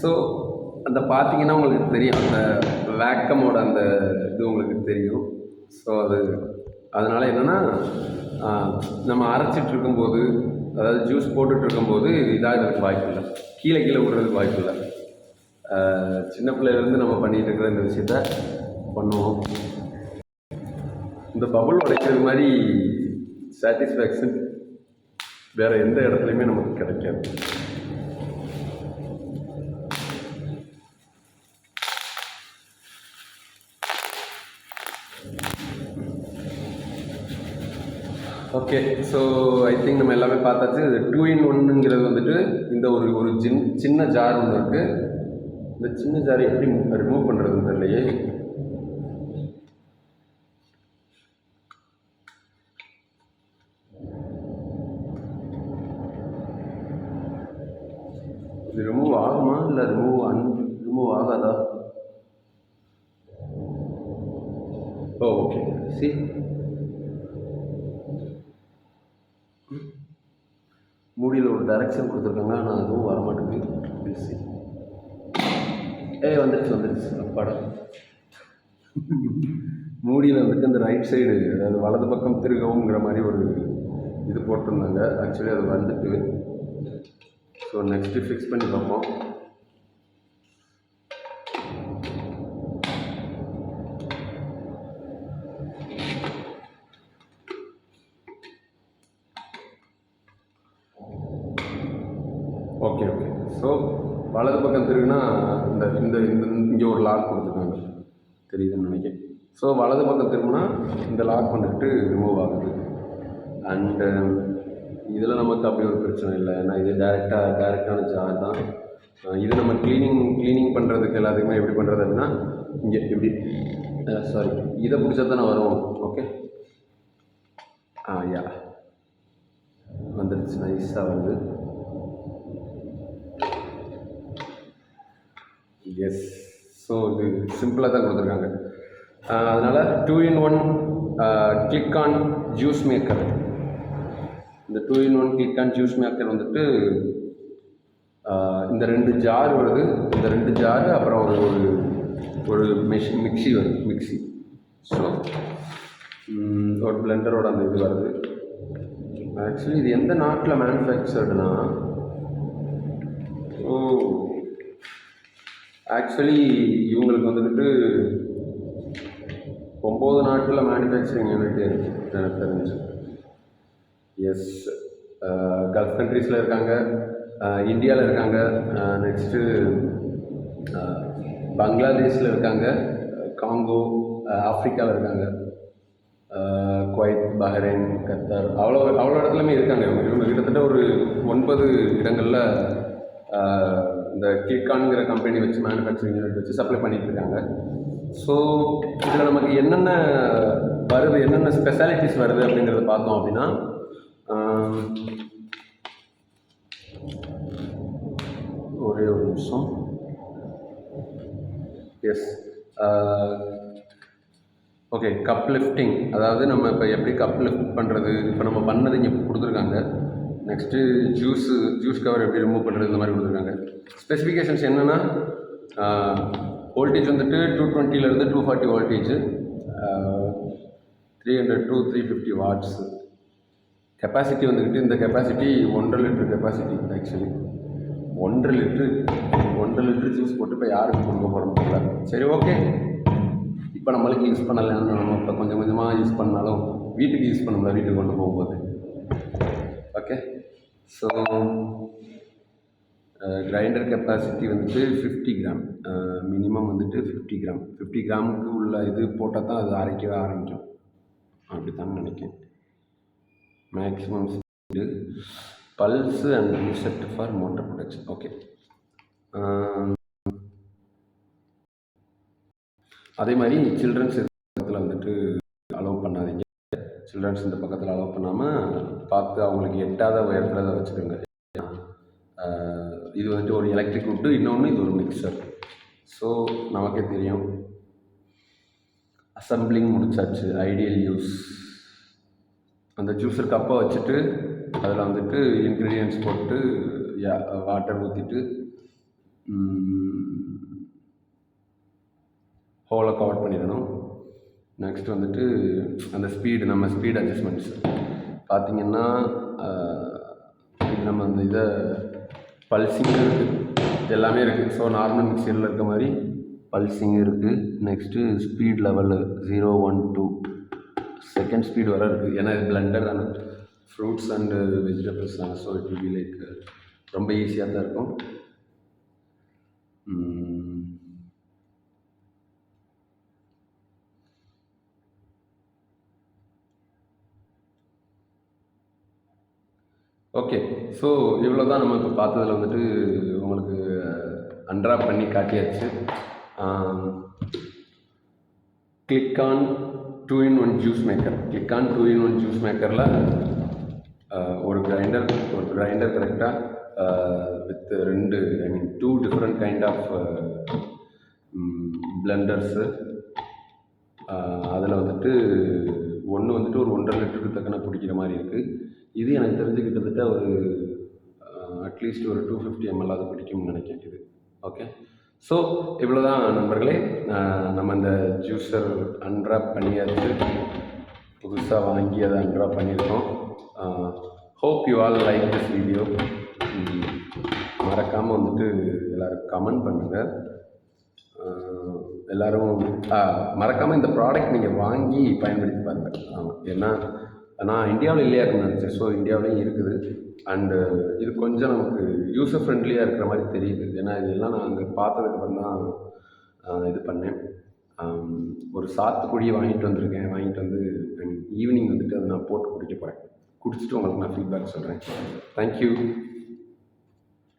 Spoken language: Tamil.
ஸோ அந்த பார்த்தீங்கன்னா உங்களுக்கு தெரியும். அந்த வேக்கமோட அந்த இது உங்களுக்கு தெரியும். ஸோ அது அதனால் என்னென்னா நம்ம அரைச்சிட்டு இருக்கும்போது அதாவது ஜூஸ் போட்டுட்டு இருக்கும்போது இதாகிறதுக்கு வாய்ப்பு இல்லை. கீழே கீழே விடுறதுக்கு வாய்ப்பு இல்லை. சின்ன பிள்ளையிலேருந்து நம்ம பண்ணிகிட்டு இருக்கிற இந்த விஷயத்த பண்ணுவோம். இந்த பபுள் உடைக்கிறது மாதிரி சாட்டிஸ்ஃபேக்ஷன் வேறு எந்த இடத்துலையுமே நமக்கு கிடைக்காது. ஓகே ஸோ ஐ திங்க் நம்ம எல்லாமே பார்த்தாச்சு. இது டூ இன் ஒன்னுங்கிறது வந்துட்டு இந்த ஒரு ஒரு சின் சின்ன ஜார் ஒன்று இருக்குது இந்த சின்ன ஜாரை எப்படி ரிமூவ் பண்ணுறதுன்னு தெரியலையே. இது ரிமூவ் ஆகுமா இல்லை ரிமூவ் அன் ரிமூவ் ஆகாதா? ஓ ஓகே சி மூடியில் ஒரு டைரக்ஷன் கொடுத்துருக்காங்க ஆனால் அதுவும் வர மாட்டேங்குது சி ஏய் வந்துருச்சு வந்துருச்சு. அப்பாடா மூடியில் வந்துட்டு இந்த ரைட் சைடு அதாவது வலது பக்கம் திருகவுங்கிற மாதிரி ஒரு இது போட்டிருந்தாங்க. ஆக்சுவலி அது வந்துட்டு ஸோ நெக்ஸ்ட்டு ஃபிக்ஸ் பண்ணி பார்ப்போம். ஸோ வலது பக்கம் திருகுனா இந்த இந்த இந்த இங்கே ஒரு லாக் கொடுத்துருக்காங்க. தெரியுதுன்னு நினைக்கிறேன். ஸோ வலது பக்கம் திரும்பினா இந்த லாக் வந்துட்டு ரிமூவ் ஆகுது. அண்டு um, இதில் நமக்கு அப்படி ஒரு பிரச்சனை இல்லை. ஏன்னா இது டேரெக்டாக டேரெக்டான ஜார் தான். இது நம்ம க்ளீனிங் க்ளீனிங் பண்ணுறதுக்கு எல்லாத்துக்குமே எப்படி பண்ணுறது அப்படின்னா இங்கே இப்படி. சாரி இதை பிடிச்சா தானே வரும். ஓகே ஆ யா வந்துடுச்சு நைஸாக வருது. எஸ் ஸோ இது சிம்பிளாக தான் கொடுத்துருக்காங்க. அதனால் two in one click on juice maker இந்த two in one click on juice maker வந்துட்டு இந்த ரெண்டு ஜார் வருது. இந்த ரெண்டு ஜார் அப்புறம் ஒரு ஒரு ஒரு மிஷின் மிக்ஸி வருது. மிக்ஸி ஸோ ஒரு பிளெண்டரோட அந்த இது வருது. ஆக்சுவலி இது எந்த நாட்டில் மேனுஃபேக்சர்டுனா ஓ ஆக்சுவலி இவங்களுக்கு வந்துக்கிட்டு ஒம்பது நாட்டில் மேனுஃபேக்சரிங் யூனிட் இருக்குது எனக்கு தெரிஞ்சு. எஸ் கல்ஃப் கண்ட்ரீஸில் இருக்காங்க. இந்தியாவில் இருக்காங்க. நெக்ஸ்ட்டு பங்களாதேஷில் இருக்காங்க. காங்கோ ஆஃப்ரிக்காவில் இருக்காங்க. குவைத் பஹ்ரைன் கத்தார் அவ்வளோ அவ்வளோ இடத்துலையுமே இருக்காங்க இவங்க. இவங்க கிட்டத்தட்ட ஒரு ஒன்பது இடங்களில் இந்த கிளிக்கான்ங்கிற கம்பெனி வச்சு மேனுஃபேக்சரிங் யூனிட் வச்சு சப்ளை பண்ணிட்டு இருக்காங்க ஸோ இதில் நமக்கு என்னென்ன வருது என்னென்ன ஸ்பெஷாலிட்டிஸ் வருது அப்படிங்கிறத பார்த்தோம் அப்படின்னா ஒரே ஒரு நிமிஷம். எஸ் ஓகே கப் லிஃப்டிங் அதாவது நம்ம இப்போ எப்படி கப் லிஃப்ட் பண்ணுறது இப்போ நம்ம பண்ணது இங்கே கொடுத்துருக்காங்க. நெக்ஸ்ட்டு ஜூஸு ஜூஸ் கவர் எப்படி ரிமூவ் பண்ணுறது இந்த மாதிரி கொடுத்துருக்காங்க. ஸ்பெசிஃபிகேஷன்ஸ் என்னென்னா வோல்டேஜ் வந்துட்டு two டுவெண்ட்டிலேருந்து two forty voltage three hundred to three fifty watts capacity வந்துக்கிட்டு இந்த கெப்பாசிட்டி ஒன்றரை லிட்டர் கெப்பாசிட்டி ஆக்சுவலி ஒன்றரை லிட்ரு ஒன்றரை லிட்ரு ஜூஸ் போட்டு இப்போ யாருக்கு கொடுக்க போகிறோம் தெரியல. சரி ஓகே இப்போ நம்மளுக்கு யூஸ் பண்ணலைன்னு நம்ம இப்போ கொஞ்சம் கொஞ்சமாக யூஸ் பண்ணாலும் வீட்டுக்கு யூஸ் பண்ணல வீட்டுக்கு கொண்டு போகும்போது. ஓகே ஸோ கிரைண்டர் கெப்பாசிட்டி வந்துட்டு ஃபிஃப்டி கிராம் மினிமம் வந்துட்டு ஃபிஃப்டி கிராம் ஃபிஃப்டி கிராமுக்கு உள்ள இது போட்டால் தான் அது அரைக்கவே ஆரம்பிக்கும். அப்படி தான் நினைக்கிறேன் maximum speed pulse and reset for motor production okay அதே மாதிரி சில்ட்ரன்ஸ் இடத்துல வந்துட்டு சில்ட்ரன்ஸ் இந்த பக்கத்தில் அலோவ் பண்ணாமல் பார்த்து அவங்களுக்கு எட்டாத உயரத்தில் அதை வச்சுக்கோங்க. இது வந்துட்டு ஒரு எலக்ட்ரிக் உட்டு இன்னொன்று இது ஒரு மிக்சர் ஸோ நமக்கே தெரியும். அசம்பிளிங் முடிச்சாச்சு ஐடியல் யூஸ் அந்த ஜூஸர் கப்பை வச்சுட்டு அதில் வந்துட்டு இன்க்ரீடியன்ஸ் போட்டு வாட்டர் ஊற்றிட்டு ஹோலை கவர் பண்ணிடணும். நெக்ஸ்ட் வந்துட்டு அந்த ஸ்பீடு நம்ம ஸ்பீட் அட்ஜஸ்ட்மெண்ட்ஸ் பார்த்தீங்கன்னா நம்ம அந்த இதை பல்சிங் இருக்குது எல்லாமே இருக்குது ஸோ நார்மல் மிக்சரில் இருக்க மாதிரி பல்சிங் இருக்குது next speed level zero one two second speed வர இருக்குது ஏன்னா இது தானே. ஃப்ரூட்ஸ் அண்டு வெஜிடபிள்ஸ் தானே. So it will be like ரொம்ப ஈஸியாக தான் இருக்கும். ஓகே ஸோ இவ்வளோ தான் நம்ம இப்போ பார்த்ததில் வந்துட்டு உங்களுக்கு அன்ட்ராப் பண்ணி காட்டியாச்சு. Click on two in one juice maker click on two in one juice மேக்கரில் ஒரு கிரைண்டர் ஒரு கிரைண்டர் கரெக்டாக வித் ரெண்டு I mean two different kind of blenders அதில் வந்துட்டு ஒன்று வந்துட்டு ஒரு ஒன்றரை லிட்டருக்கு தக்கன பிடிக்கிற மாதிரி இருக்குது இது எனக்கு தெரிஞ்சு கிட்டத்தட்ட ஒரு அட்லீஸ்ட் ஒரு டூ ஃபிஃப்டி எம்எல் அது பிடிக்கும்னு நினைக்கிறேன் இது. ஓகே ஸோ இவ்வளோ தான் நண்பர்களே நம்ம இந்த ஜூஸர் அன்ட்ராப் பண்ணியாச்சு புதுசாக வாங்கி அதை அன்ட்ராப் பண்ணியிருக்கோம். Hope you all like this video மறக்காமல் வந்துட்டு எல்லோரும் கமெண்ட் பண்ணுங்கள் எல்லோரும் மறக்காமல் இந்த ப்ராடக்ட் நீங்கள் வாங்கி பயன்படுத்தி பாருங்கள் ஆமாம் ஏன்னா நான் இந்தியாவில் இல்லையா இருக்குன்னு நினச்சேன். ஸோ இந்தியாவிலையும் இருக்குது. அண்டு இது கொஞ்சம் நமக்கு யூசர் ஃப்ரெண்ட்லியாக இருக்கிற மாதிரி தெரியுது. ஏன்னா இதெல்லாம் நான் அங்கே பார்த்ததுக்கப்புறம் தான் இது பண்ணேன். ஒரு சாத்துக்குடியை வாங்கிட்டு வந்திருக்கேன். வாங்கிட்டு வந்து ஐ மீன் ஈவினிங் வந்துட்டு அதை நான் போட்டு குடிக்க போகிறேன் குடிச்சிட்டு உங்களுக்கு நான் ஃபீட்பேக் சொல்கிறேன் தேங்க்யூ